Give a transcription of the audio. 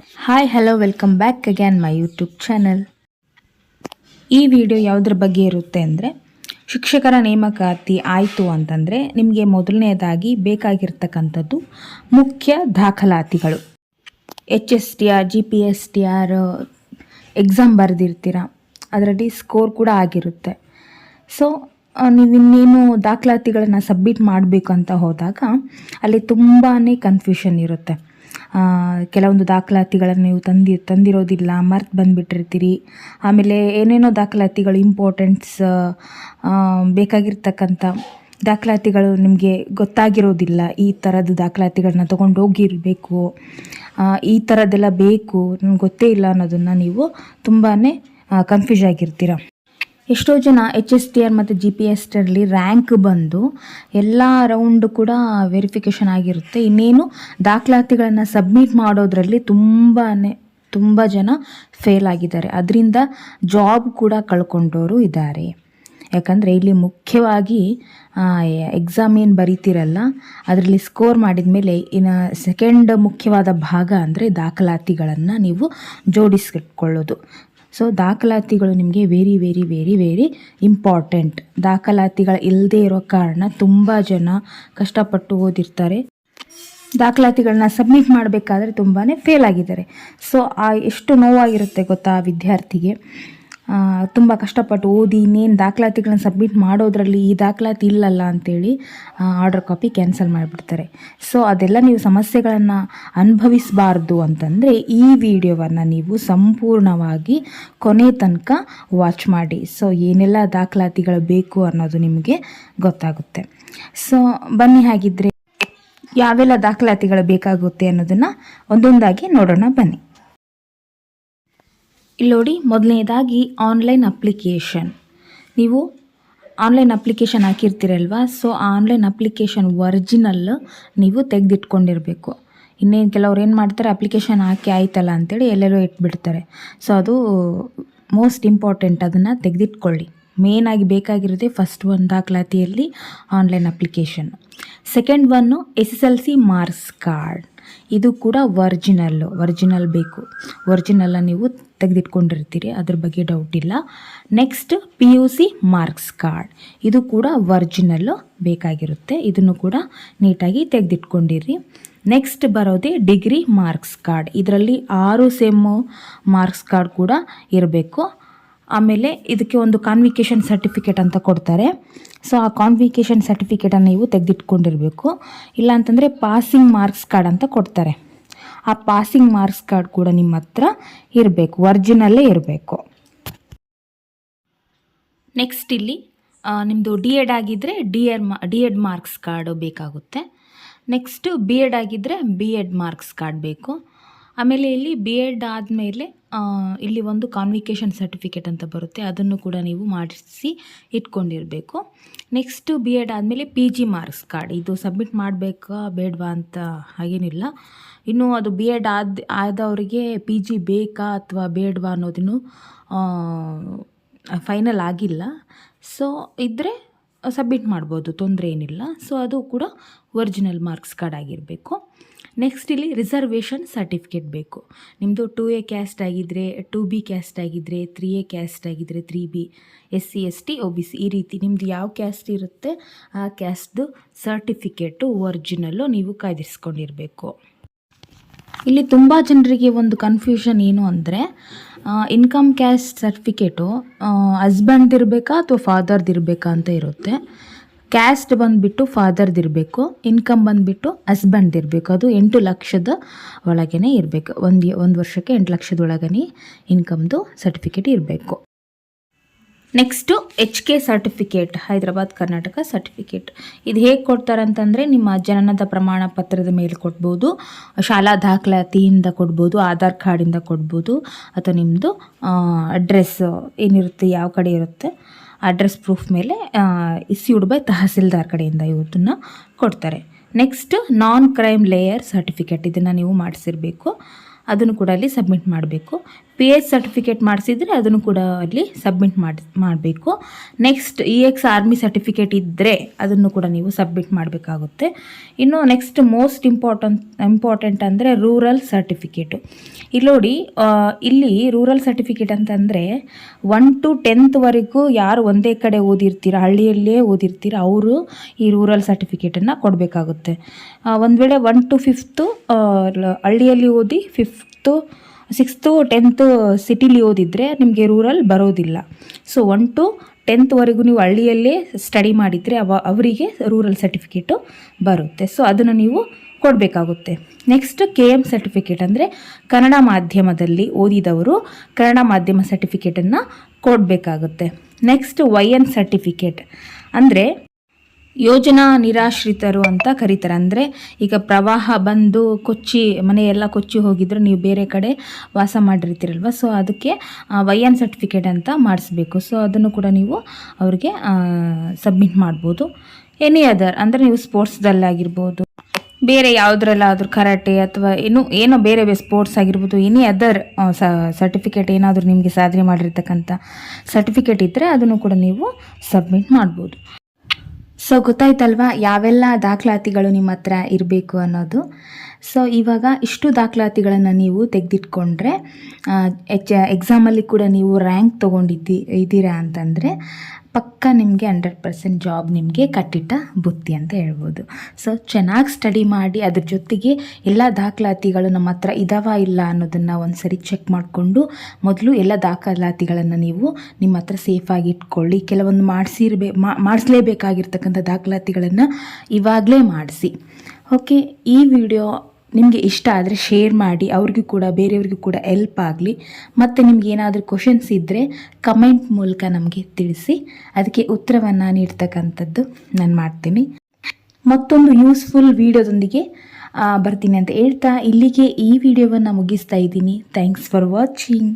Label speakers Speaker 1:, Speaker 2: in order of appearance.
Speaker 1: Hi hello welcome back again my YouTube channel ಈ video ಯಾವುದ್ರ ಬಗ್ಗೆ ಇರುತ್ತೆ ಅಂದರೆ, ಶಿಕ್ಷಕರ ನೇಮಕಾತಿ ಆಯಿತು ಅಂತಂದರೆ ನಿಮಗೆ ಮೊದಲನೇದಾಗಿ ಬೇಕಾಗಿರ್ತಕ್ಕಂಥದ್ದು ಮುಖ್ಯ ದಾಖಲಾತಿಗಳು. H S T R G P S T R exam ಬರೆದಿರ್ತೀರ, ಅದರಲ್ಲಿ ಸ್ಕೋರ್ ಕೂಡ ಆಗಿರುತ್ತೆ. ಸೊ ನೀವು ಇನ್ನೇನು ದಾಖಲಾತಿಗಳನ್ನು ಸಬ್ಮಿಟ್ ಮಾಡಬೇಕು ಅಂತ ಹೋದಾಗ, ಅಲ್ಲಿ ತುಂಬಾ ಕನ್ಫ್ಯೂಷನ್ ಇರುತ್ತೆ. ಕೆಲವೊಂದು ದಾಖಲಾತಿಗಳನ್ನು ನೀವು ತಂದಿ, ತಂದಿರೋದಿಲ್ಲ, ಮರ್ತು ಬಂದುಬಿಟ್ಟಿರ್ತೀರಿ. ಆಮೇಲೆ ಏನೇನೋ ದಾಖಲಾತಿಗಳು ಇಂಪಾರ್ಟೆಂಟ್ಸ್ ಬೇಕಾಗಿರ್ತಕ್ಕಂಥ ದಾಖಲಾತಿಗಳು ನಿಮಗೆ ಗೊತ್ತಾಗಿರೋದಿಲ್ಲ. ಈ ಥರದ ದಾಖಲಾತಿಗಳನ್ನ ತೊಗೊಂಡು ಹೋಗಿರಬೇಕು ಈ ಥರದ್ದೆಲ್ಲ ಬೇಕು. ನನಗೆ ಗೊತ್ತೇ ಇಲ್ಲ ಅನ್ನೋದನ್ನು ನೀವು ತುಂಬಾ ಕನ್ಫ್ಯೂಸ್ ಆಗಿರ್ತೀರ. ಎಷ್ಟೋ ಜನ ಎಚ್ ಎಸ್ ಟಿ ಆರ್ ಮತ್ತು ಜಿ ಪಿ ಎಸ್ ಟಿಯಲ್ಲಿ ರ್ಯಾಂಕ್ ಬಂದು ಎಲ್ಲ ರೌಂಡ್ ಕೂಡ ವೆರಿಫಿಕೇಷನ್ ಆಗಿರುತ್ತೆ. ಇನ್ನೇನು ದಾಖಲಾತಿಗಳನ್ನು ಸಬ್ಮಿಟ್ ಮಾಡೋದ್ರಲ್ಲಿ ತುಂಬಾ ತುಂಬ ಜನ ಫೇಲ್ ಆಗಿದ್ದಾರೆ. ಅದರಿಂದ ಜಾಬ್ ಕೂಡ ಕಳ್ಕೊಂಡವರು ಇದ್ದಾರೆ. ಯಾಕಂದರೆ ಇಲ್ಲಿ ಮುಖ್ಯವಾಗಿ ಎಕ್ಸಾಮ್ ಏನು ಬರೀತಿರಲ್ಲ, ಅದರಲ್ಲಿ ಸ್ಕೋರ್ ಮಾಡಿದ ಮೇಲೆ ಇನ್ನು ಸೆಕೆಂಡ್ ಮುಖ್ಯವಾದ ಭಾಗ ಅಂದರೆ ದಾಖಲಾತಿಗಳನ್ನು ನೀವು ಜೋಡಿಸಿಟ್ಕೊಳ್ಳೋದು ಸೊ ದಾಖಲಾತಿಗಳು ನಿಮಗೆ very very very very important ದಾಖಲಾತಿಗಳು ಇಲ್ಲದೇ ಇರೋ ಕಾರಣ ತುಂಬ ಜನ ಕಷ್ಟಪಟ್ಟು ಓದಿರ್ತಾರೆ. ದಾಖಲಾತಿಗಳನ್ನ ಸಬ್ಮಿಟ್ ಮಾಡಬೇಕಾದ್ರೆ ತುಂಬಾ ಫೇಲ್ ಆಗಿದ್ದಾರೆ. ಸೊ ಆ ಎಷ್ಟು ನೋವಾಗಿರುತ್ತೆ ಗೊತ್ತಾ ವಿದ್ಯಾರ್ಥಿಗೆ? ತುಂಬ ಕಷ್ಟಪಟ್ಟು ಓದಿ ಇನ್ನೇನು ದಾಖಲಾತಿಗಳನ್ನ ಸಬ್ಮಿಟ್ ಮಾಡೋದ್ರಲ್ಲಿ ಈ ದಾಖಲಾತಿ ಇಲ್ಲಲ್ಲ ಅಂತೇಳಿ ಆರ್ಡರ್ ಕಾಪಿ ಕ್ಯಾನ್ಸಲ್ ಮಾಡಿಬಿಡ್ತಾರೆ. ಸೊ ಅದೆಲ್ಲ ನೀವು ಸಮಸ್ಯೆಗಳನ್ನು ಅನುಭವಿಸಬಾರ್ದು ಅಂತಂದರೆ ಈ ವಿಡಿಯೋವನ್ನು ನೀವು ಸಂಪೂರ್ಣವಾಗಿ ಕೊನೆ ತನಕ ವಾಚ್ ಮಾಡಿ. ಸೊ ಏನೆಲ್ಲ ದಾಖಲಾತಿಗಳು ಬೇಕು ಅನ್ನೋದು ನಿಮಗೆ ಗೊತ್ತಾಗುತ್ತೆ. ಸೊ ಬನ್ನಿ ಹಾಗಿದ್ರೆ ಯಾವೆಲ್ಲ ದಾಖಲಾತಿಗಳು ಬೇಕಾಗುತ್ತೆ ಅನ್ನೋದನ್ನು ಒಂದೊಂದಾಗಿ ನೋಡೋಣ ಬನ್ನಿ. ಇಲ್ಲಿ ನೋಡಿ ಮೊದಲನೇದಾಗಿ ಆನ್ಲೈನ್ ಅಪ್ಲಿಕೇಶನ್ ನೀವು ಆನ್ಲೈನ್ ಅಪ್ಲಿಕೇಶನ್ ಹಾಕಿರ್ತೀರಲ್ವ? ಸೊ ಆನ್ಲೈನ್ ಅಪ್ಲಿಕೇಶನ್ ಒರಿಜಿನಲ್ ನೀವು ತೆಗೆದಿಟ್ಕೊಂಡಿರಬೇಕು. ಇನ್ನೇನು ಕೆಲವ್ರು ಏನು ಮಾಡ್ತಾರೆ ಅಪ್ಲಿಕೇಶನ್ ಹಾಕಿ ಆಯ್ತಲ್ಲ ಅಂತೇಳಿ ಎಲ್ಲೆಲ್ಲೋ ಇಟ್ಬಿಡ್ತಾರೆ. ಸೊ ಅದು ಮೋಸ್ಟ್ ಇಂಪಾರ್ಟೆಂಟ್ ಅದನ್ನು ತೆಗೆದಿಟ್ಕೊಳ್ಳಿ. ಮೇನಾಗಿ ಬೇಕಾಗಿರೋದೇ ಫಸ್ಟ್ ಒಂದು ದಾಖಲಾತಿಯಲ್ಲಿ online application second one S S L C marks card ಇದು ಕೂಡ ವರ್ಜಿನಲ್ಲು ಒರ್ಜಿನಲ್ ಬೇಕು. ಒರ್ಜಿನಲ್ಲ ನೀವು ತೆಗೆದಿಟ್ಕೊಂಡಿರ್ತೀರಿ, ಅದ್ರ ಬಗ್ಗೆ ಡೌಟ್ ಇಲ್ಲ. Next P U C marks card ಇದು ಕೂಡ ವರ್ಜಿನಲ್ಲು ಬೇಕಾಗಿರುತ್ತೆ. ಇದನ್ನು ಕೂಡ ನೀಟಾಗಿ ತೆಗೆದಿಟ್ಕೊಂಡಿರಿ. ನೆಕ್ಸ್ಟ್ ಬರೋದೇ ಡಿಗ್ರಿ ಮಾರ್ಕ್ಸ್ ಕಾರ್ಡ್ ಇದರಲ್ಲಿ ಆರು ಸೆಮ್ಮು ಮಾರ್ಕ್ಸ್ ಕಾರ್ಡ್ ಕೂಡ ಇರಬೇಕು. ಆಮೇಲೆ ಇದಕ್ಕೆ ಒಂದು ಕಾನ್ವಿಕೇಷನ್ ಸರ್ಟಿಫಿಕೇಟ್ ಅಂತ ಕೊಡ್ತಾರೆ. ಸೊ ಆ ಕಾನ್ವಿಕೇಷನ್ ಸರ್ಟಿಫಿಕೇಟನ್ನು ನೀವು ತೆಗೆದಿಟ್ಕೊಂಡಿರಬೇಕು. ಇಲ್ಲ ಅಂತಂದರೆ ಪಾಸಿಂಗ್ ಮಾರ್ಕ್ಸ್ ಕಾರ್ಡ್ ಅಂತ ಕೊಡ್ತಾರೆ. ಆ ಪಾಸಿಂಗ್ ಮಾರ್ಕ್ಸ್ ಕಾರ್ಡ್ ಕೂಡ ನಿಮ್ಮ ಹತ್ರ ಇರಬೇಕು ಒರ್ಜಿನಲ್ಲೇ ಇರಬೇಕು. ನೆಕ್ಸ್ಟ್ ಇಲ್ಲಿ ನಿಮ್ಮದು ಡಿ ಎಡ್ ಆಗಿದ್ದರೆ ಡಿ ಎಡ್ ಮಾ ಡಿ ಎಡ್ ಮಾರ್ಕ್ಸ್ ಕಾರ್ಡು ಬೇಕಾಗುತ್ತೆ. ನೆಕ್ಸ್ಟು ಬಿ ಎಡ್ ಆಗಿದ್ದರೆ ಬಿ ಎಡ್ ಮಾರ್ಕ್ಸ್ ಕಾರ್ಡ್ ಬೇಕು. ಆಮೇಲೆ ಇಲ್ಲಿ ಬಿ ಎಡ್ ಆದಮೇಲೆ ಇಲ್ಲಿ ಒಂದು ಕಾನ್ವಿಕೇಷನ್ ಸರ್ಟಿಫಿಕೇಟ್ ಅಂತ ಬರುತ್ತೆ. ಅದನ್ನು ಕೂಡ ನೀವು ಮಾಡಿಸಿ ಇಟ್ಕೊಂಡಿರಬೇಕು. ನೆಕ್ಸ್ಟು ಬಿ ಎಡ್ ಆದಮೇಲೆ ಪಿ ಜಿ ಮಾರ್ಕ್ಸ್ ಕಾರ್ಡ್ ಇದು ಸಬ್ಮಿಟ್ ಮಾಡಬೇಕಾ ಬೇಡವಾ ಅಂತ ಹಾಗೇನಿಲ್ಲ. ಇನ್ನು ಅದು ಬಿ ಎಡ್ ಆದ, ಆದವರಿಗೆ ಪಿ ಜಿ ಬೇಕಾ ಅಥವಾ ಬೇಡವಾ ಅನ್ನೋದನ್ನು ಫೈನಲ್ ಆಗಿಲ್ಲ. ಸೊ ಇದ್ದರೆ ಸಬ್ಮಿಟ್ ಮಾಡ್ಬೋದು. ತೊಂದರೆ ಏನಿಲ್ಲ. ಸೊ ಅದು ಕೂಡ ಒರಿಜಿನಲ್ ಮಾರ್ಕ್ಸ್ ಕಾರ್ಡ್ ಆಗಿರಬೇಕು. ನೆಕ್ಸ್ಟ್ ಇಲ್ಲಿ ರಿಸರ್ವೇಷನ್ ಸರ್ಟಿಫಿಕೇಟ್ ಬೇಕು. ನಿಮ್ಮದು ಟು ಎ ಕ್ಯಾಸ್ಟ್ ಆಗಿದ್ದರೆ ಟೂ ಬಿ ಕ್ಯಾಸ್ಟ್ ಆಗಿದ್ದರೆ ತ್ರೀ ಎ ಕ್ಯಾಸ್ಟ್ ಆಗಿದ್ದರೆ three B S C S T O B C ಈ ರೀತಿ ನಿಮ್ಮದು ಯಾವ ಕ್ಯಾಸ್ಟ್ ಇರುತ್ತೆ ಆ ಕ್ಯಾಸ್ಟ್ದು ಸರ್ಟಿಫಿಕೇಟು ಒರಿಜಿನಲ್ಲು ನೀವು ಕಾಯ್ದಿರಿಸ್ಕೊಂಡಿರಬೇಕು. ಇಲ್ಲಿ ತುಂಬ ಜನರಿಗೆ ಒಂದು ಕನ್ಫ್ಯೂಷನ್ ಏನು ಅಂದರೆ ಇನ್ಕಮ್ ಕ್ಯಾಸ್ಟ್ ಸರ್ಟಿಫಿಕೇಟು ಹಸ್ಬೆಂಡ್ ಇರಬೇಕಾ ಅಥವಾ ಫಾದರ್ದು ಇರಬೇಕಾ ಅಂತ ಇರುತ್ತೆ. ಕ್ಯಾಸ್ಟ್ ಬಂದುಬಿಟ್ಟು ಫಾದರ್ದು ಇರಬೇಕು ಇನ್ಕಮ್ ಬಂದುಬಿಟ್ಟು ಹಸ್ಬೆಂಡ್ ಇರಬೇಕು. ಅದು ಎಂಟು ಲಕ್ಷದ ಒಳಗೇ ಇರಬೇಕು. ಒಂದು ಒಂದು ವರ್ಷಕ್ಕೆ ಎಂಟು ಲಕ್ಷದ ಒಳಗನೆ ಇನ್ಕಮ್ದು ಸರ್ಟಿಫಿಕೇಟ್ ಇರಬೇಕು. Next H K certificate Hyderabad, Karnataka certificate ಇದು ಹೇಗೆ ಕೊಡ್ತಾರೆ ಅಂತಂದರೆ, ನಿಮ್ಮ ಜನನದ ಪ್ರಮಾಣ ಪತ್ರದ ಮೇಲೆ ಕೊಡ್ಬೋದು, ಶಾಲಾ ದಾಖಲಾತಿಯಿಂದ ಕೊಡ್ಬೋದು, ಆಧಾರ್ ಕಾರ್ಡಿಂದ ಕೊಡ್ಬೋದು, ಅಥವಾ ನಿಮ್ಮದು ಅಡ್ರೆಸ್ ಏನಿರುತ್ತೆ, ಯಾವ ಕಡೆ ಇರುತ್ತೆ ಅಡ್ರೆಸ್ ಪ್ರೂಫ್ ಮೇಲೆ ಇಸ್ಯೂಡ್ ಬೈ ತಹಸೀಲ್ದಾರ್ ಕಡೆಯಿಂದ ಇವತ್ತನ್ನು ಕೊಡ್ತಾರೆ. Next non creamy layer certificate ಇದನ್ನು ನೀವು ಮಾಡಿಸಿರಬೇಕು. ಅದನ್ನು ಕೂಡ ಅಲ್ಲಿ ಸಬ್ಮಿಟ್ ಮಾಡಬೇಕು. ಪಿ ಎಚ್ ಸರ್ಟಿಫಿಕೇಟ್ ಮಾಡಿಸಿದರೆ ಅದನ್ನು ಕೂಡ ಅಲ್ಲಿ ಸಬ್ಮಿಟ್ ಮಾಡಿ, ಮಾಡಬೇಕು. Next E X army certificate ಇದ್ದರೆ ಅದನ್ನು ಕೂಡ ನೀವು ಸಬ್ಮಿಟ್ ಮಾಡಬೇಕಾಗುತ್ತೆ. ಇನ್ನು ನೆಕ್ಸ್ಟ್ ಮೋಸ್ಟ್ ಇಂಪಾರ್ಟೆಂಟ್ ಇಂಪಾರ್ಟೆಂಟ್ ಅಂದರೆ ರೂರಲ್ ಸರ್ಟಿಫಿಕೇಟು ಇಲ್ಲಿ ನೋಡಿ ಇಲ್ಲಿ ರೂರಲ್ ಸರ್ಟಿಫಿಕೇಟ್ ಅಂತಂದರೆ ಒನ್ ಟು ಟೆಂತ್ವರೆಗೂ ಯಾರು ಒಂದೇ ಕಡೆ ಓದಿರ್ತೀರ, ಹಳ್ಳಿಯಲ್ಲೇ ಓದಿರ್ತೀರ, ಅವರು ಈ ರೂರಲ್ ಸರ್ಟಿಫಿಕೇಟನ್ನು ಕೊಡಬೇಕಾಗುತ್ತೆ. ಒಂದು ವೇಳೆ ಒನ್ ಟು ಫಿಫ್ತು ಹಳ್ಳಿಯಲ್ಲಿ ಓದಿ ಫಿಫ್ತು ಸಿಕ್ಸ್ತು ಟೆಂತು ಸಿಟಿಲಿ ಓದಿದರೆ ನಿಮಗೆ ರೂರಲ್ ಬರೋದಿಲ್ಲ. ಸೊ ಒನ್ ಟು ಟೆಂತ್ವರೆಗೂ ನೀವು ಹಳ್ಳಿಯಲ್ಲೇ ಸ್ಟಡಿ ಮಾಡಿದರೆ ಅವ, ಅವರಿಗೆ ರೂರಲ್ ಸರ್ಟಿಫಿಕೇಟು ಬರುತ್ತೆ. ಸೊ ಅದನ್ನು ನೀವು ಕೊಡಬೇಕಾಗುತ್ತೆ. ನೆಕ್ಸ್ಟ್ ಕೆ ಎಂ ಸರ್ಟಿಫಿಕೇಟ್ ಅಂದರೆ ಕನ್ನಡ ಮಾಧ್ಯಮದಲ್ಲಿ ಓದಿದವರು ಕನ್ನಡ ಮಾಧ್ಯಮ ಸರ್ಟಿಫಿಕೇಟನ್ನು ಕೊಡಬೇಕಾಗುತ್ತೆ. ನೆಕ್ಸ್ಟ್ ವೈ ಎನ್ ಸರ್ಟಿಫಿಕೇಟ್ ಅಂದರೆ ಯೋಜನಾ ನಿರಾಶ್ರಿತರು ಅಂತ ಕರೀತಾರೆ. ಅಂದರೆ ಈಗ ಪ್ರವಾಹ ಬಂದು ಕೊಚ್ಚಿ, ಮನೆಯೆಲ್ಲ ಕೊಚ್ಚಿ ಹೋಗಿದ್ರು ನೀವು ಬೇರೆ ಕಡೆ ವಾಸ ಮಾಡಿರ್ತೀರಲ್ವ? ಸೊ ಅದಕ್ಕೆ ವೈ ಎನ್ ಸರ್ಟಿಫಿಕೇಟ್ ಅಂತ ಮಾಡಿಸ್ಬೇಕು. ಸೊ ಅದನ್ನು ಕೂಡ ನೀವು ಅವ್ರಿಗೆ ಸಬ್ಮಿಟ್ ಮಾಡ್ಬೋದು. ಎನಿ ಅದರ್ ಅಂದರೆ ನೀವು ಸ್ಪೋರ್ಟ್ಸ್ದಲ್ಲಾಗಿರ್ಬೋದು ಬೇರೆ ಯಾವುದ್ರಲ್ಲಾದರೂ ಕರಾಟೆ ಅಥವಾ ಏನು, ಏನೋ ಬೇರೆ ಬೇರೆ ಸ್ಪೋರ್ಟ್ಸ್ ಆಗಿರ್ಬೋದು ಎನಿ ಅದರ್ ಸರ್ಟಿಫಿಕೇಟ್ ಏನಾದರೂ ನಿಮಗೆ ಸಾಧನೆ ಮಾಡಿರ್ತಕ್ಕಂಥ ಸರ್ಟಿಫಿಕೇಟ್ ಇದ್ದರೆ ಅದನ್ನು ಕೂಡ ನೀವು ಸಬ್ಮಿಟ್ ಮಾಡ್ಬೋದು. ಸೊ ಗೊತ್ತಾಯ್ತಲ್ವಾ? ಯಾವೆಲ್ಲ ದಾಖಲಾತಿಗಳು ನಿಮ್ಮ ಹತ್ರ ಇರಬೇಕು ಅನ್ನೋದು? ಸೊ ಇವಾಗ ಇಷ್ಟು ದಾಖಲಾತಿಗಳನ್ನು ನೀವು ತೆಗೆದಿಟ್ಕೊಂಡ್ರೆ ಎಚ್ ಎಕ್ಸಾಮಲ್ಲಿ ಕೂಡ ನೀವು ರ್ಯಾಂಕ್ ತೊಗೊಂಡಿದ್ದಿ, ಇದ್ದೀರಾ ಅಂತಂದರೆ ಪಕ್ಕ ನಿಮಗೆ ಹಂಡ್ರೆಡ್ ಪರ್ಸೆಂಟ್ ಜಾಬ್ ನಿಮಗೆ ಕಟ್ಟಿಟ್ಟ ಬುತ್ತಿ ಅಂತ ಹೇಳ್ಬೋದು. ಸೊ ಚೆನ್ನಾಗಿ ಸ್ಟಡಿ ಮಾಡಿ ಅದ್ರ ಜೊತೆಗೆ ಎಲ್ಲ ದಾಖಲಾತಿಗಳು ನಮ್ಮ ಹತ್ರ ಇದಾವ ಇಲ್ಲ ಅನ್ನೋದನ್ನು ಒಂದು ಸರಿ ಚೆಕ್ ಮಾಡಿಕೊಂಡು ಮೊದಲು ಎಲ್ಲ ದಾಖಲಾತಿಗಳನ್ನು ನೀವು ನಿಮ್ಮ ಹತ್ರ ಸೇಫಾಗಿ ಇಟ್ಕೊಳ್ಳಿ. ಕೆಲವೊಂದು ಮಾಡಿಸಿರ್ಬೇ ಮಾಡಿಸ್ಲೇಬೇಕಾಗಿರ್ತಕ್ಕಂಥ ದಾಖಲಾತಿಗಳನ್ನು ಇವಾಗಲೇ ಮಾಡಿಸಿ. ಓಕೆ ಈ ವಿಡಿಯೋ ನಿಮಗೆ ಇಷ್ಟ ಆದರೆ ಶೇರ್ ಮಾಡಿ, ಅವ್ರಿಗೂ ಕೂಡ, ಬೇರೆಯವ್ರಿಗೂ ಕೂಡ ಎಲ್ಪ್ ಆಗಲಿ. ಮತ್ತು ನಿಮ್ಗೆ ಏನಾದರೂ ಕ್ವಶನ್ಸ್ ಇದ್ದರೆ ಕಮೆಂಟ್ ಮೂಲಕ ನಮಗೆ ತಿಳಿಸಿ. ಅದಕ್ಕೆ ಉತ್ತರವನ್ನು ನೀಡ್ತಕ್ಕಂಥದ್ದು ನಾನು ಮಾಡ್ತೀನಿ. ಮತ್ತೊಂದು ಯೂಸ್ಫುಲ್ ವಿಡಿಯೋದೊಂದಿಗೆ ಬರ್ತೀನಿ ಅಂತ ಹೇಳ್ತಾ ಇಲ್ಲಿಗೆ ಈ ವಿಡಿಯೋವನ್ನು ಮುಗಿಸ್ತಾ ಇದ್ದೀನಿ. Thanks for watching